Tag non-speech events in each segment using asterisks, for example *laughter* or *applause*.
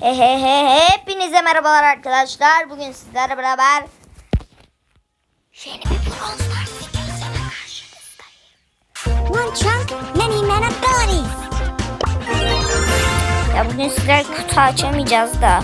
He he he hepinize merhabalar arkadaşlar. Bugün sizlerle beraber yeni bir bronz videosuyla karşınızdayım. One chunk, many manabilities. Ya bugün sizler kutu açamayacağız da.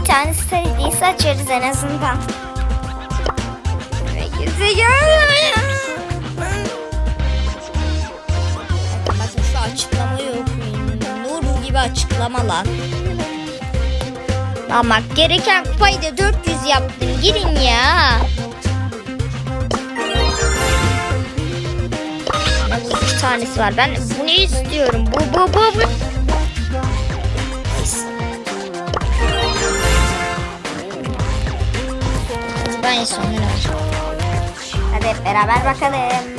Bir tane star hediyesi açarız en azından. Ve güzel. açıklama lan. Ama gereken kupayı da 400 yaptım. Girin ya. Yalnız tanesi var. Ben bunu istiyorum. Bu bu bu bu. Ben sonuna. Hadi hep beraber bakalım.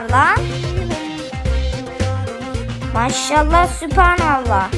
var lan. Maşallah sübhanallah.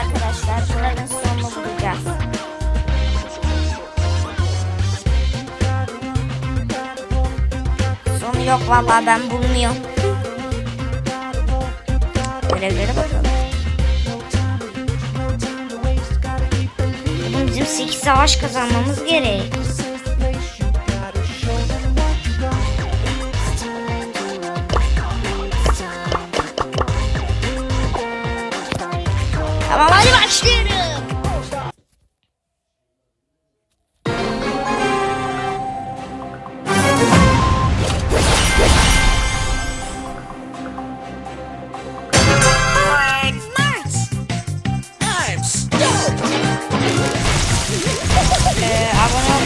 arkadaşlar. Bunların sonunu bulacağız. Sonu yok vallahi ben bulmuyorum. Görevlere bakalım. Bizim 8 savaş kazanmamız gerek.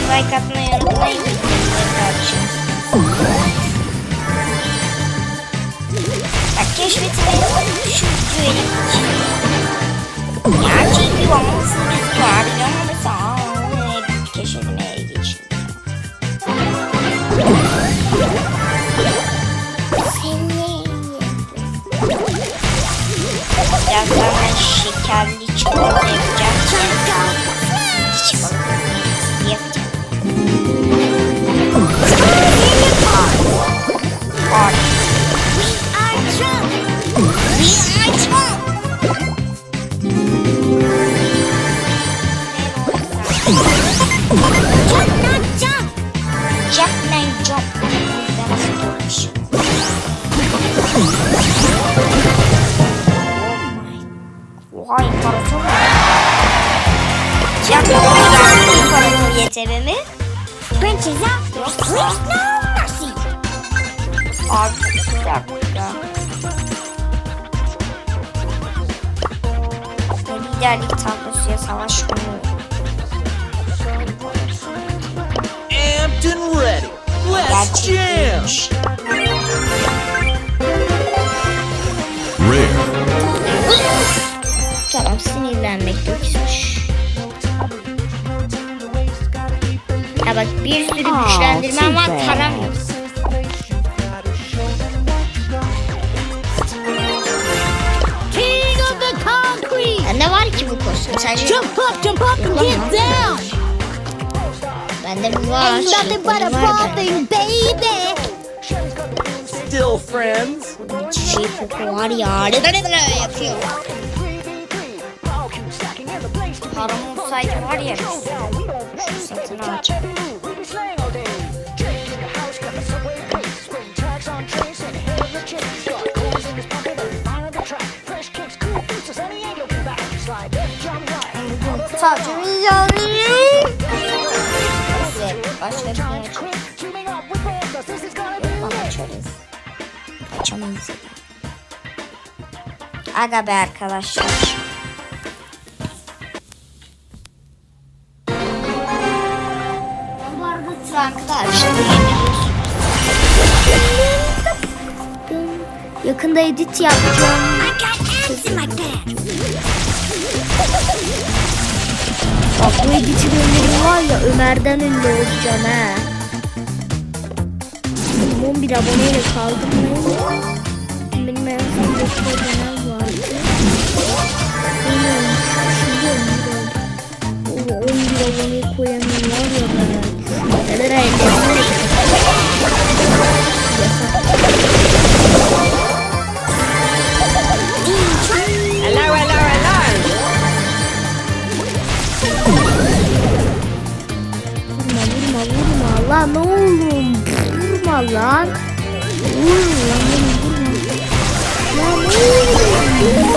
like atmayı unutmayın. Bak keşfetimi şu güveni. Gerçek bir olmasın gözüküyor abi. Ne olursa aa, hep keşfetmeye geçtim. Birazdan ben şekerli çikolata yapacağım. varmış. Vay parası mı? Yapma bu yeterimi. Please no mercy. Abi bir dakika. Liderlik tablosuya savaş konuyor. Amped and ready. Let's jam. Sinirlenmek. Ya bak bir sürü güçlendirmem var the concrete. Ya ne var ki bu kostüm? Sence Jump up, jump up and get down. bende mi var? Ain't nothing but a ball thing, baby. Still friends? Şey koku var ya. Ne ne ne yapıyor. Param olsaydı var ya. Şu satın alacağım. Sadece milyonları. Neyse başka bir yer açalım. Tamam açarız. Açamayız. Aga be arkadaşlar. Açtım. Yakında edit yapacağım. Bak bu editi gönderim var ya Ömer'den ünlü olacağım ha. 11 aboneyle kaldım ben. Benim en son 9 abonem vardı. Bilmiyorum, Şimdi 11 oldu. O 11 aboneyi koyamıyorum Neler ellerine Hello, hello, hello! Vurma vurma vurma lan oğlum. Vurma lan. Vurma lan vurma. Lan oğlum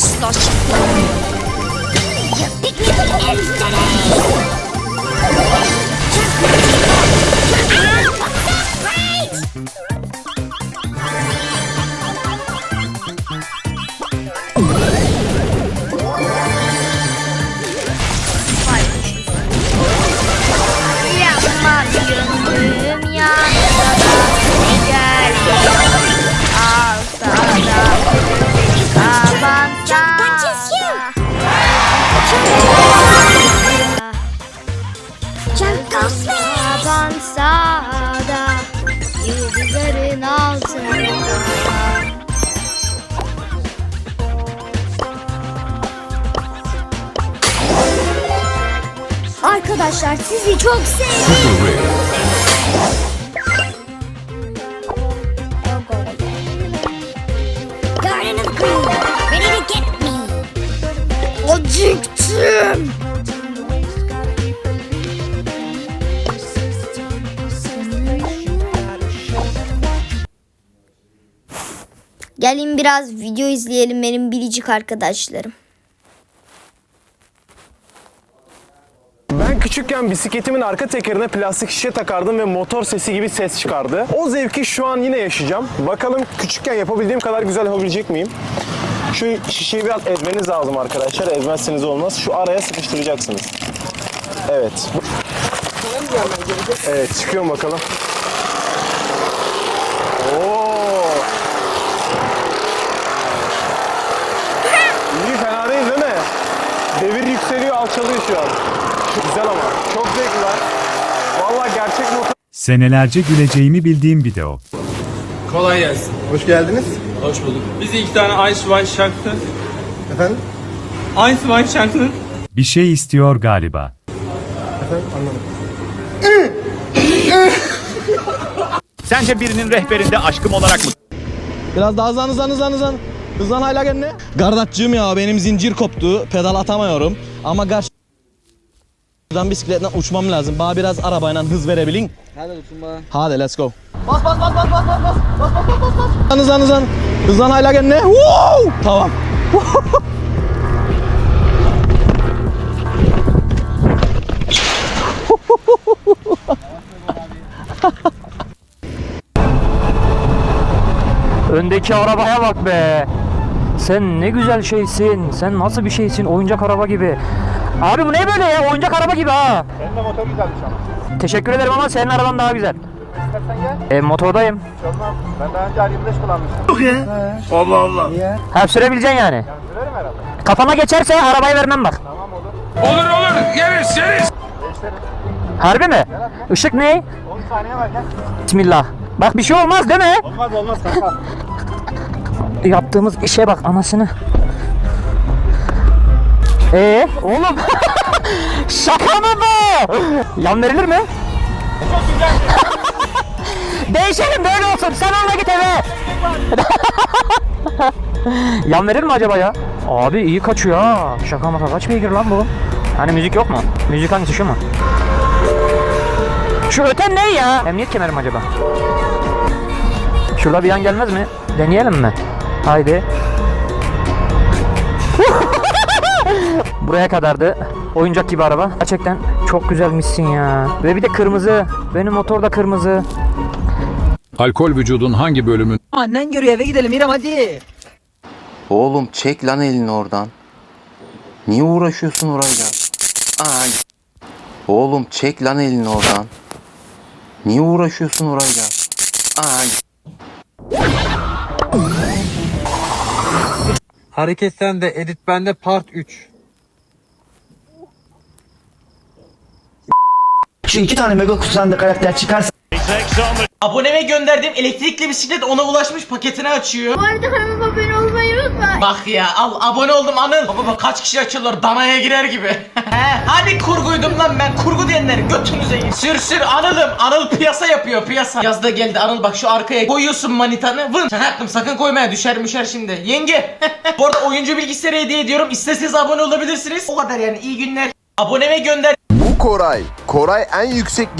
ana nasıl nasıl? Picnic ends Arkadaşlar sizi çok sevdim. Acıktım. Gelin biraz video izleyelim benim biricik arkadaşlarım. Küçükken bisikletimin arka tekerine plastik şişe takardım ve motor sesi gibi ses çıkardı. O zevki şu an yine yaşayacağım. Bakalım küçükken yapabildiğim kadar güzel yapabilecek miyim? Şu şişeyi biraz ezmeniz lazım arkadaşlar. Ezmezseniz olmaz. Şu araya sıkıştıracaksınız. Evet. Evet çıkıyorum bakalım. Oo. İyi fena değil değil mi? Devir yükseliyor alçalıyor şu an. Güzel ama. Çok zevkli lan. Valla gerçek motor. Senelerce güleceğimi bildiğim video. Kolay gelsin. Hoş geldiniz. Hoş bulduk. Bize iki tane Einstein şarkı. Efendim? Einstein şarkı. Bir şey istiyor galiba. Sence birinin rehberinde aşkım olarak mı Biraz daha hızlan hızlan hızlan hızlan. Hızlan hala kendine. Gardatçığım ya benim zincir koptu. Pedal atamıyorum. Ama karşıdan bisikletle uçmam lazım. Bana biraz arabayla hız verebilin. Hadi uçun bana. Hadi let's go. Bas bas bas bas bas bas bas bas bas bas bas. Hızlan hızlan hızlan. Hızlan hala kendine. Woo! Tamam. Öndeki arabaya bak be. Sen ne güzel şeysin. Sen nasıl bir şeysin? Oyuncak araba gibi. Abi bu ne böyle ya? Oyuncak araba gibi ha. Senin de motor güzelmiş ama. Teşekkür ederim ama senin araban daha güzel. İstersen gel. E, motordayım. Tamam. Ben daha önce R25 kullanmıştım. Ha sürebileceksin yani. Sürerim herhalde. Kafama geçerse arabayı vermem bak. Tamam olur. Olur olur. Yeriz yeriz. Harbi mi? Işık ne? 10 saniye var gel. Bismillah. Bak bir şey olmaz değil mi? Olmaz olmaz kanka. Yaptığımız işe bak anasını. Ee, oğlum. *laughs* Şaka mı bu? Yan verilir mi? *laughs* Değişelim böyle olsun. Sen onunla git eve. *laughs* Yan verir mi acaba ya? Abi iyi kaçıyor ha. Şaka maka kaç beygir lan bu? Hani müzik yok mu? Müzik hangisi şu mu? Şu öten ne ya? Emniyet kemeri mi acaba? Şurada bir yan gelmez mi? Deneyelim mi? Haydi. Buraya kadardı. Oyuncak gibi araba. Gerçekten çok güzelmişsin ya. Ve bir de kırmızı. Benim motor da kırmızı. Alkol vücudun hangi bölümün Annen görüyor eve gidelim İrem hadi. Oğlum çek lan elini oradan. Niye uğraşıyorsun orayla? Aa. Oğlum çek lan elini oradan. Niye uğraşıyorsun orayla? Aa. Hareket sende, edit bende part 3. Şu iki tane mega kutudan da karakter çıkarsa. Aboneme gönderdiğim elektrikli bisiklet ona ulaşmış paketini açıyor. Bu arada kanalıma abone olmayı unutma. Bak ya al abone oldum Anıl. Baba bak kaç kişi açıyorlar danaya girer gibi. *laughs* He, hadi kurguydum lan ben kurgu diyenlerin götünüze gir. Sür sür Anıl'ım. Anıl piyasa yapıyor piyasa. Yazda geldi Anıl bak şu arkaya koyuyorsun manitanı. Vın. Sen haklım sakın koymaya düşer müşer şimdi. Yenge. *laughs* Bu arada oyuncu bilgisayarı hediye ediyorum. İsterseniz abone olabilirsiniz. O kadar yani iyi günler. Aboneme gönder. Bu Koray. Koray en yüksek